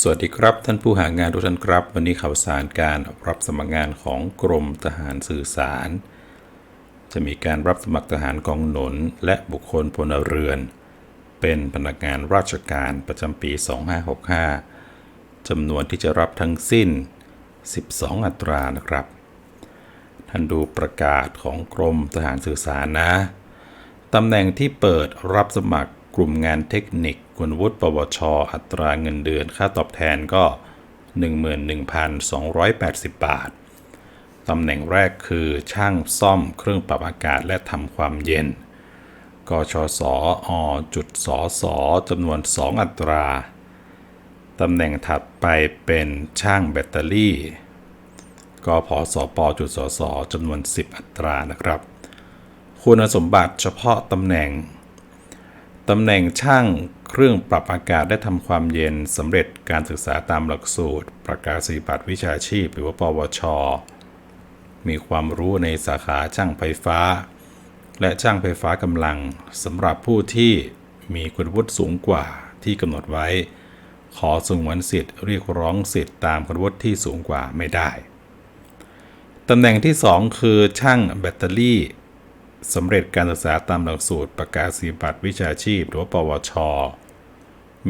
สวัสดีครับ ท่านผู้หางานทุกท่านครับ วันนี้ข่าวสารการรับสมัครงานของกรมทหารสื่อสาร จะมีการรับสมัครทหารกองหนุน และบุคคลพลเรือน เป็นพนักงานราชการประจำปี 2565จำนวนที่จะรับทั้งสิ้น 12 อัตรานะครับ ท่านดูประกาศของกรมทหารสื่อสารนะตำแหน่งที่เปิดรับสมัครกลุ่มงานเทคนิค คุณวุฒิปวช อัตราเงินเดือนค่าตอบแทนก็ 11,280 บาท ตำแหน่งแรกคือช่างซ่อมเครื่องปรับอากาศและทำความเย็น กชสอจุดสสจำนวน 2 อัตรา ตำแหน่งถัดไปเป็นช่างแบตเตอรี่กพสปจุดสสจำนวน 10 อัตรานะครับ คุณสมบัติเฉพาะตำแหน่ง ตำแหน่งช่างเครื่องปรับอากาศได้ทำความเย็นสำเร็จการศึกษาตามหลักสูตร ประกาศนียบัตรวิชาชีพ หรือว่าปวช มีความรู้ในสาขาช่างไฟฟ้า และช่างไฟฟ้ากำลังสำหรับผู้ที่มีคุณวุฒิสูงกว่าที่กำหนดไว้ ขอสงวนสิทธิ์เรียกร้องสิทธิ์ตามคุณวุฒิที่สูงกว่าไม่ได้ตำแหน่งที่ 2 คือช่างแบตเตอรี่ สำเร็จการศึกษาตามหลักสูตรประกาศนียบัตรวิชาชีพ หรือว่าปวช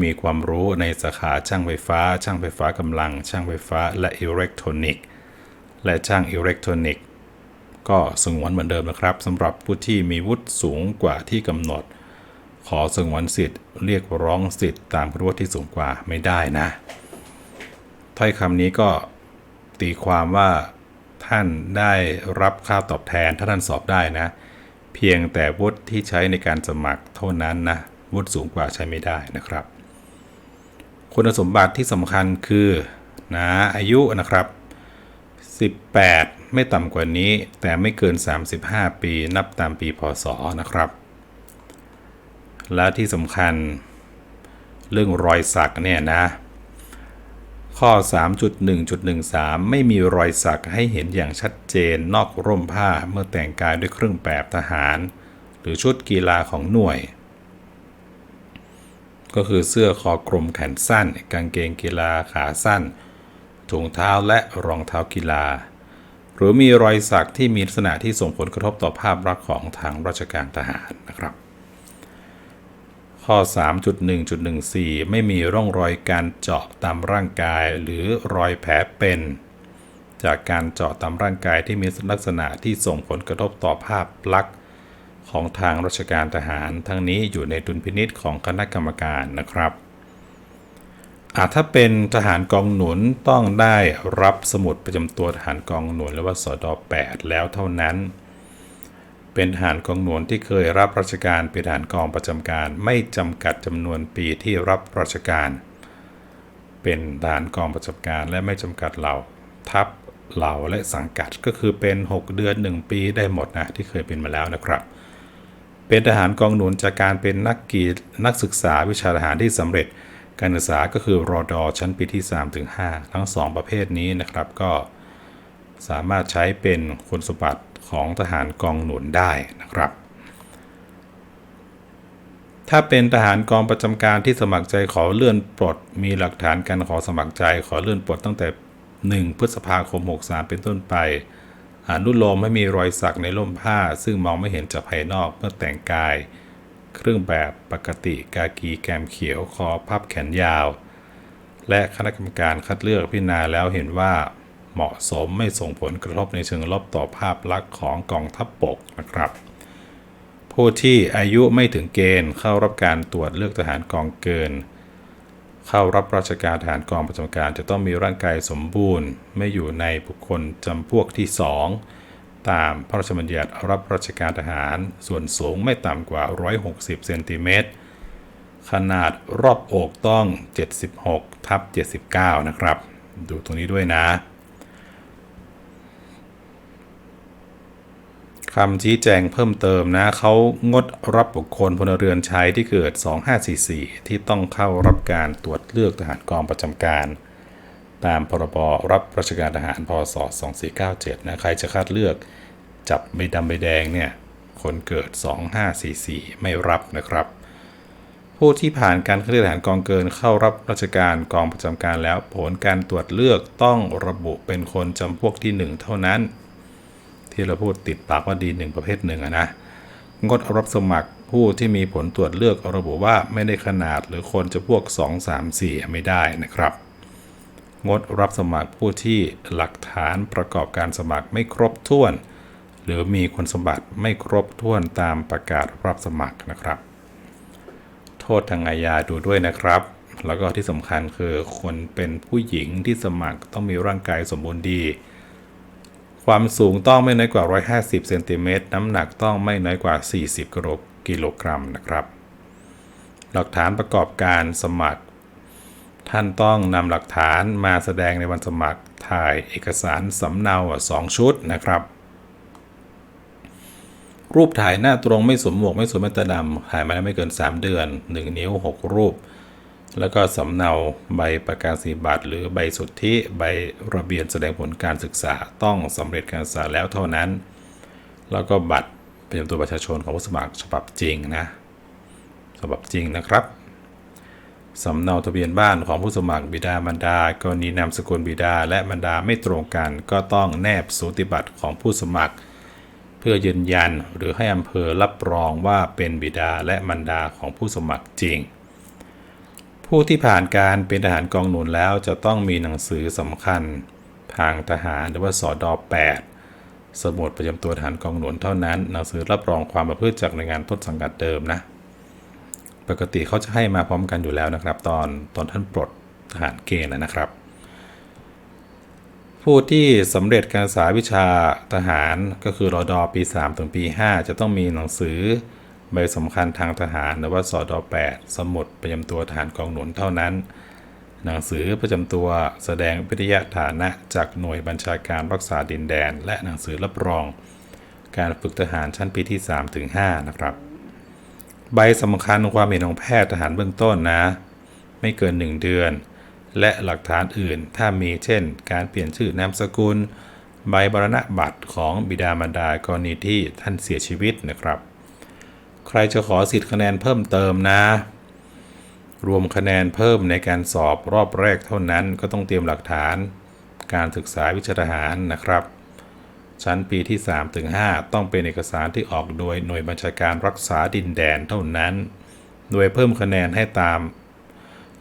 มีความรู้ในสาขาช่างไฟฟ้า ช่างไฟฟ้ากำลัง ช่างไฟฟ้า และอิเล็กทรอนิกส์ และช่างอิเล็กทรอนิกส์ ก็สงวนเหมือนเดิมนะครับสำหรับผู้ที่มีวุฒิสูงกว่าที่กำหนด ขอสงวนสิทธิ์ เรียกร้องสิทธิ์ตามคุณวุฒิที่สูงกว่าไม่ได้นะ ถ้อยคำนี้ก็ตีความว่าท่านได้รับค่าตอบแทนถ้าท่านสอบได้นะ เพียงแต่วุฒิที่ใช้ในการสมัครเท่านั้นนะวุฒิสูงกว่าใช้ไม่ได้นะครับ คุณสมบัติที่สำคัญคือนะอายุนะครับ 18 ไม่ต่ำกว่านี้ แต่ไม่เกิน 35 ปีนับตามปีพศนะครับ และที่สำคัญเรื่องรอยสักเนี่ยนะ ข้อ 3.1.13 ไม่มีรอยสักให้เห็นอย่างชัดเจนนอกร่มผ้าเมื่อแต่งกายด้วยเครื่องแบบทหาร หรือชุดกีฬาของหน่วย ก็คือเสื้อคอกลมแขนสั้น กางเกงกีฬาขาสั้นถุงเท้าและรองเท้ากีฬา หรือมีรอยสักที่มีลักษณะที่ส่งผลกระทบต่อภาพลักษณ์ของทางราชการทหารนะครับ ข้อ 3.1.14 ไม่มีร่องรอยการเจาะตามร่างกายหรือรอยแผลเป็น จากการเจาะตามร่างกายที่มีลักษณะที่ส่งผลกระทบต่อภาพลักษณ์ของทางราชการทหาร ทั้งนี้อยู่ในดุลพินิษของคณะกรรมการนะครับอาจถ้าเป็นทหารกองหนุนต้องได้รับสมุดประจำตัวทหารกองหนุนหรือว่าสอด8แล้วเท่านั้น เป็นทหารกองหนุนที่เคยรับราชการเป็นทหารกองประจำการ ไม่จำกัดจำนวนปีที่รับราชการ เป็นทหารกองประจำการและไม่จำกัดเหล่าทัพเหล่าและสังกัดก็คือเป็น 6 เดือน 1 ปีได้หมดนะที่เคยเป็นมาแล้วนะครับ เป็นทหารกองหนุนจากการเป็นนักกีนักศึกษาวิชาทหารที่สำเร็จ การศึกษาก็คือรอดอชั้นปีที่3-5ทั้ง 2 ประเภทนี้นะครับก็สามารถใช้เป็นคุณสมบัติ ของทหารกองหนุนได้นะครับ ถ้าเป็นทหารกองประจำการที่สมัครใจขอเลื่อนปลด มีหลักฐานการขอสมัครใจขอเลื่อนปลดตั้งแต่ 1 พฤษภาคม 63 เป็นต้นไปอนุโลมให้มีรอยสักในร่มผ้า ซึ่งมองไม่เห็นจากภายนอกเมื่อแต่งกาย เครื่องแบบปกติกากีแกมเขียวคอพับแขนยาว และคณะกรรมการคัดเลือกพิจารณาแล้วเห็นว่า เหมาะสมไม่ส่งผลกระทบในเชิงลบต่อภาพลักษณ์ของกองทัพบบกนะครับ ผู้ที่อายุไม่ถึงเกณฑ์เข้ารับการตรวจเลือกทหารกองเกิน เข้ารับราชการทหารกองประจำการจะต้องมีร่างกายสมบูรณ์ ไม่อยู่ในบุคคลจำพวกที่ 2 ตามพระราชบัญญัติรับราชการทหาร ส่วนสูงไม่ต่ำกว่า 160เซนติเมตรขนาดรอบอกต้อง 76ทับ79 นะครับ ดูตรงนี้ด้วยนะ คำชี้แจงเพิ่มเติมนะเขางดรับบุคคลพลเรือนชายที่เกิด 2544 ที่ต้องเข้ารับการตรวจเลือกทหารกองประจำการ ตามพรบรับราชการทหารพศ 2497 นะใครจะคัดเลือกจับใบดำใบแดงเนี่ยคนเกิด 2544 ไม่รับนะครับ ผู้ที่ผ่านการคัดเลือกทหารกองเกินเข้ารับราชการกองประจำการแล้วผลการตรวจเลือกต้องระบุเป็นคนจำพวกที่หนึ่งเท่านั้น ที่เราพูดติดปากว่าดีหนึ่งประเภทหนึ่งอะนะงดรับสมัครผู้ที่มีผลตรวจเลือกระบุว่าไม่ได้ขนาดหรือคนจะพวก 2 3 4 ไม่ได้นะครับ งดรับสมัครผู้ที่หลักฐานประกอบการสมัครไม่ครบถ้วน หรือมีคุณสมบัติไม่ครบถ้วนตามประกาศรับสมัครนะครับ โทษทางอาญาดูด้วยนะครับ แล้วก็ที่สำคัญคือคนเป็นผู้หญิงที่สมัครต้องมีร่างกายสมบูรณ์ดี ความสูงต้องไม่น้อยกว่า 150 เซนติเมตร น้ำหนักต้องไม่น้อยกว่า 40กิโลกรัมนะครับ หลักฐานประกอบการสมัคร ท่านต้องนำหลักฐานมาแสดงในวันสมัคร ถ่ายเอกสารสำเนาสองชุดนะครับ รูปถ่ายหน้าตรงไม่สวมหมวกไม่สวมแว่นตาดำถ่ายมาแล้วไม่เกิน 3 เดือน 1 นิ้ว 6 รูป แล้วก็สำเนาใบประกาศนียบัตรหรือใบสุทธิใบระเบียนแสดงผลการศึกษาต้องสำเร็จการศึกษาแล้วเท่านั้น แล้วก็บัตรประจำตัวประชาชนของผู้สมัครฉบับจริงนะฉบับจริงนะครับสำเนาทะเบียนบ้านของผู้สมัครบิดามารดากรณีนามสกุลบิดาและมารดาไม่ตรงกัน ก็ต้องแนบสูติบัตรของผู้สมัคร เพื่อยืนยันหรือให้อำเภอรับรองว่าเป็นบิดาและมารดาของผู้สมัครจริง ผู้ที่ผ่านการเป็นทหารกองหนุนแล้วจะต้องมีหนังสือสำคัญ ทางทหารหรือว่าสอดอ8สมุดประจำตัวทหารกองหนุนเท่านั้น หนังสือรับรองความประพฤติจากหน่วยงานต้นสังกัดเดิมนะ ปกติเขาจะให้มาพร้อมกันอยู่แล้วนะครับ ตอนตอนท่านปลดทหารเกณฑ์นะครับ ผู้ที่สำเร็จการศึกษาวิชาทหารก็คือรอดอปี 3 ถึงปี 5 จะต้องมีหนังสือ ใบสำคัญทางทหารหรือว่าสอดอ8สมุดประจำตัวทหารกองหนุนเท่านั้น หนังสือประจำตัวแสดงวิทยาฐานะจากหน่วยบัญชาการรักษาดินแดน และหนังสือรับรอง การฝึกทหารชั้นปีที่3ถึง5นะครับ ใบสำคัญความเห็นของแพทย์ทหารเบื้องต้นนะ ไม่เกิน 1 เดือน และหลักฐานอื่นถ้ามีเช่น การเปลี่ยนชื่อนามสกุล ใบบรณบัตรของบิดามารดากรณีที่ท่านเสียชีวิตนะครับ รจะขอสิทธิ์คะแนนเพิ่มเติมนะ รวมคะแนนเพิ่มในการสอบรอบแรกเท่านั้นก็ต้องเตรียมหลักฐาน การศึกษาวิชาทหารนะครับ ชั้นปีที่ 3 ถึง 5 ต้องเป็นเอกสารที่ออกโดยหน่วยบัญชาการรักษาดินแดนเท่านั้น โดยเพิ่มคะแนนให้ตาม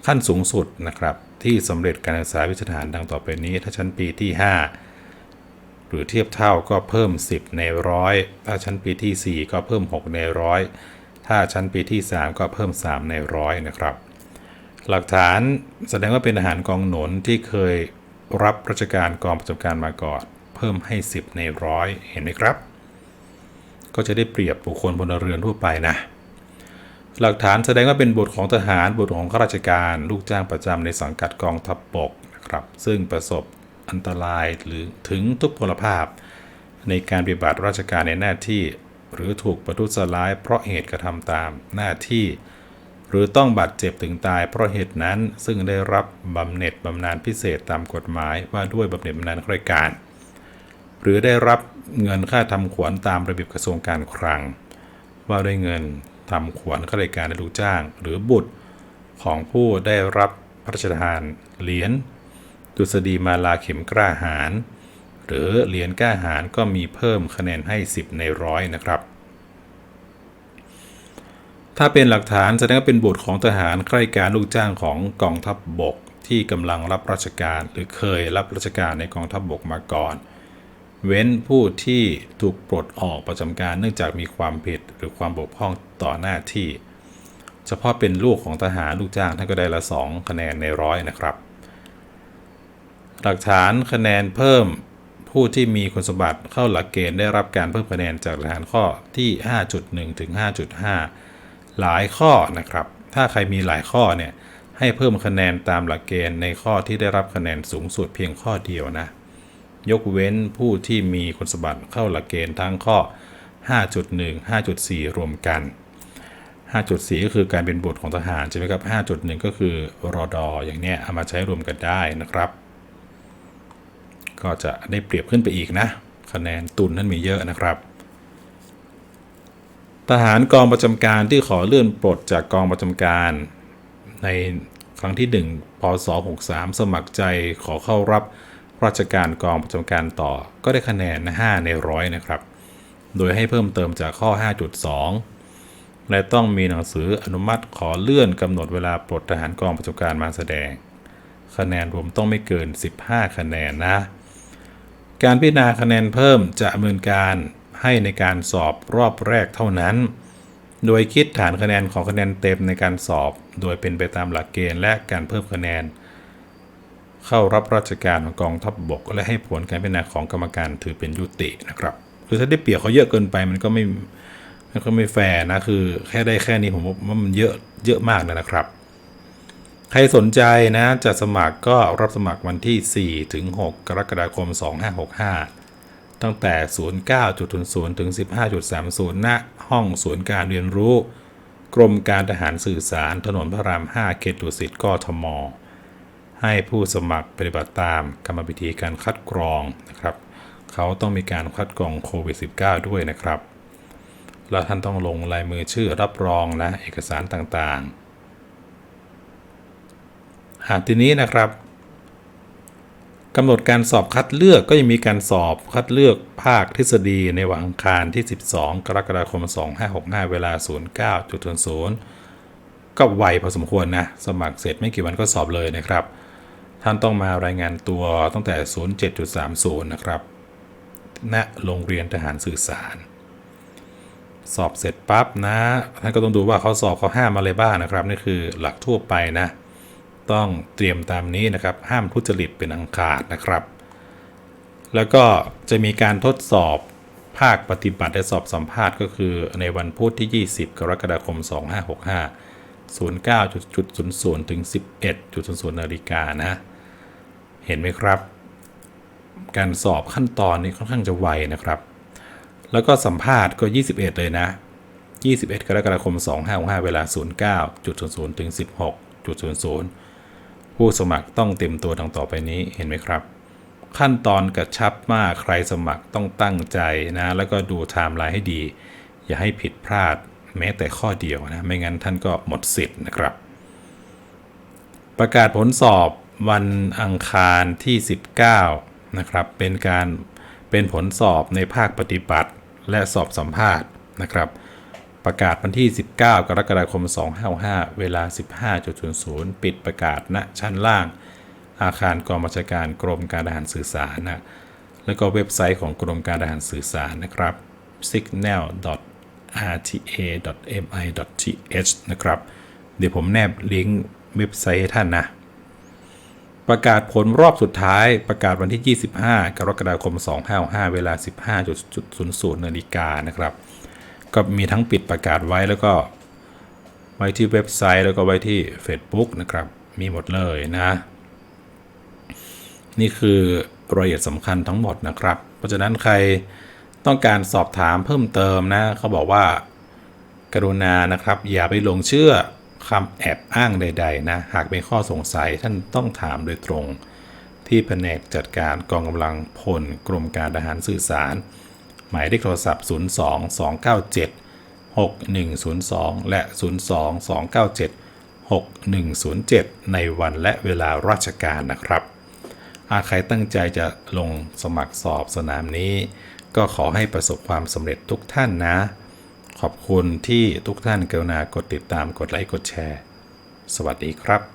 ขั้นสูงสุดนะครับ ที่สำเร็จการศึกษาวิชาทหารดังต่อไปนี้ ถ้าชั้นปีที่ 5 รือเทียบเท่าก็เพิ่ม 10 ในร้อยถ้าชั้นปีที่ 4 ก็เพิ่ม 6 ในร้อยถ้าชั้นปีที่ 3 ก็เพิ่ม 3 ในร้อยนะครับ หลักฐานแสดงว่าเป็นทหารกองหนุนที่เคยรับราชการกองประจำการมาก่อน เพิ่มให้ 10 ในร้อยเห็นไหมครับ ก็จะได้เปรียบบุคคลพลเรือนทั่วไปนะ หลักฐานแสดงว่าเป็นบุตรของทหารบุตรของข้าราชการ ลูกจ้างประจำในสังกัดกองทัพบกนะครับ ซึ่งประสบ อันตรายหรือถึงทุพพลภาพ ในการปฏิบัติราชการในหน้าที่ หรือถูกประทุษร้าย เพราะเหตุกระทำตามหน้าที่ หรือต้องบาดเจ็บถึงตาย เพราะเหตุนั้นซึ่งได้รับบำเหน็จบำนาญพิเศษตามกฎหมายว่าด้วยบำเหน็จบำนาญข้าราชการ หรือได้รับเงินค่าทำขวัญตามระเบียบกระทรวงการคลัง ว่าด้วยเงินทำขวัญข้าราชการและลูกจ้าง หรือบุตรของผู้ได้รับพระราชทานเหรียญ ดุษฎีมาลาเข็มกล้าหาร หรือเหรียญกล้าหารก็มีเพิ่มคะแนนให้ 10 ในร้อยนะครับ ถ้าเป็นหลักฐานแสดงว่าเป็นบุตรของทหารใกล้การลูกจ้างของกองทัพบบกที่กำลังรับราชการหรือเคยรับราชการในกองทัพบบกมาก่อน เว้นผู้ที่ถูกปลดออกประจำการเนื่องจากมีความผิดหรือความบกพร่องต่อหน้าที่ เฉพาะเป็นลูกของทหารลูกจ้างท่านก็ได้ละ 2 คะแนนในร้อยนะครับ หลักฐานคะแนนเพิ่มผู้ที่มีคุณสมบัติเข้าหลักเกณฑ์ได้รับการเพิ่มคะแนนจากหลักฐานข้อที่ 5.1 ถึง 5.5 หลายข้อนะครับ ถ้าใครมีหลายข้อเนี่ยให้เพิ่มคะแนนตามหลักเกณฑ์ในข้อที่ได้รับคะแนนสูงสุดเพียงข้อเดียวนะ ยกเว้นผู้ที่มีคุณสมบัติเข้าหลักเกณฑ์ทั้งข้อ 5.1 5.4 รวมกัน 5.4 ก็คือการเป็นบุตรของทหารใช่ไหมครับ 5.1 ก็คือรอดออย่างเนี้ยเอามาใช้รวมกันได้นะครับ ก็จะได้เปรียบขึ้นไปอีกนะคะแนนตุนนั้นมีเยอะนะครับทหารกองประจำการที่ขอเลื่อนปลดจากกองประจำการ ในครั้งที่ 1 พศ 63 สมัครใจขอเข้ารับราชการกองประจำการต่อ ก็ได้คะแนน 5 ในร้อยนะครับ โดยให้เพิ่มเติมจากข้อ 5.2 และต้องมีหนังสืออนุมัติขอเลื่อนกำหนดเวลาปลดทหารกองประจำการมาแสดง คะแนนรวมต้องไม่เกิน 15 คะแนนนะ การพิจารณาคะแนนเพิ่มจะดำเนินการให้ในการสอบรอบแรกเท่านั้น โดยคิดฐานคะแนนของคะแนนเต็มในการสอบ โดยเป็นไปตามหลักเกณฑ์และการเพิ่มคะแนน เข้ารับราชการของกองทัพบบก และให้ผลการพิจารณาของกรรมการถือเป็นยุตินะครับคือถ้าได้เปรียบเขาเยอะเกินไปมันก็ไม่มันก็ไม่แฟร์นะคือแค่ได้แค่นี้ผมว่ามันเยอะเยอะมากเลยนะครับ ใครสนใจนะจะสมัครก็รับสมัครวันที่ 4 ถึง 6 กรกฎาคม 2565 ตั้งแต่ 09.00 ถึง 15.30 ณ ห้องศูนย์การเรียนรู้ กรมการทหารสื่อสาร ถนนพระราม 5 เขตดุสิตกทม ให้ผู้สมัครปฏิบัติตามกรรมวิธีการคัดกรองนะครับ เขาต้องมีการคัดกรองโควิด -19 ด้วยนะครับ แล้วท่านต้องลงลายมือชื่อรับรองและเอกสารต่างๆ ทีนี้นะครับกำหนดการสอบคัดเลือกก็ยังมีการสอบคัดเลือกภาคทฤษฎีในวันอังคารที่ 12 กรกฎาคม 2565 เวลา 09.00 ก็ไวพอสมควรนะ สมัครเสร็จไม่กี่วันก็สอบเลยนะครับ ท่านต้องมารายงานตัวตั้งแต่ 07.30 นะครับณโรงเรียนทหารสื่อสาร สอบเสร็จปั๊บนะ ท่านก็ต้องดูว่าเขาสอบเขาห้ามอะไรบ้างนะครับ นี่คือหลักทั่วไปนะ ต้องเตรียมตามนี้นะครับ ห้ามทุจริตเป็นอังขาดนะครับ แล้วก็จะมีการทดสอบภาคปฏิบัติและสอบสัมภาษณ์ก็คือในวันพุธที่ 20 กรกฎาคม 2565 09.00 ถึง 11.00 นาฬิกานะ เห็นไหมครับ การสอบขั้นตอนนี้ค่อนข้างจะไวนะครับ แล้วก็สัมภาษณ์ก็ 21 เลยนะ 21 กรกฎาคม 2565 เวลา 09.00 ถึง 16.00 ผู้สมัครต้องเต็มตัวดังต่อไปนี้เห็นไหมครับ ขั้นตอนกระชับมากใครสมัครต้องตั้งใจนะ แล้วก็ดูไทม์ไลน์ให้ดี อย่าให้ผิดพลาดแม้แต่ข้อเดียวนะ ไม่งั้นท่านก็หมดสิทธิ์นะครับ ประกาศผลสอบวันอังคารที่ 19 นะครับ เป็นการเป็นผลสอบในภาคปฏิบัติและสอบสัมภาษณ์นะครับ ประกาศวันที่ 19 กรกฎาคม 2565เวลา 15.00 ปิดประกาศณชั้นล่าง อาคารกองบัญชาการกรมการทหารสื่อสารนะแล้วก็เว็บไซต์ของกรมการทหารสื่อสารนะครับ signal rta.mi.th นะครับ เดี๋ยวผมแนบลิงก์เว็บไซต์ให้ท่านนะ ประกาศผลรอบสุดท้ายประกาศวันที่ 25 กรกฎาคม 2565เวลา 15.00 นาฬิกานะครับ ก็มีทั้งปิดประกาศไว้แล้วก็ไว้ที่เว็บไซต์แล้วก็ไว้ที่ Facebook นะครับ มีหมดเลยนะ นี่คือรายละเอียดสำคัญทั้งหมดนะครับ เพราะฉะนั้นใครต้องการสอบถามเพิ่มเติมนะเขาบอกว่า กรุณานะครับ อย่าไปหลงเชื่อคำแอบอ้างใด ๆ นะ หากมีข้อสงสัยท่านต้องถามโดยตรง ที่แผนกจัดการกองกำลังพลกรมการทหารสื่อสาร หมายเลขโทรศัพท์ 02 297 6102 และ 02 297 6107 ในวันและเวลาราชการนะครับอาใครตั้งใจจะลงสมัครสอบสนามนี้ ก็ขอให้ประสบความสำเร็จทุกท่านนะ ขอบคุณที่ทุกท่านกรุณากดติดตามกดไลค์กดแชร์ สวัสดีครับ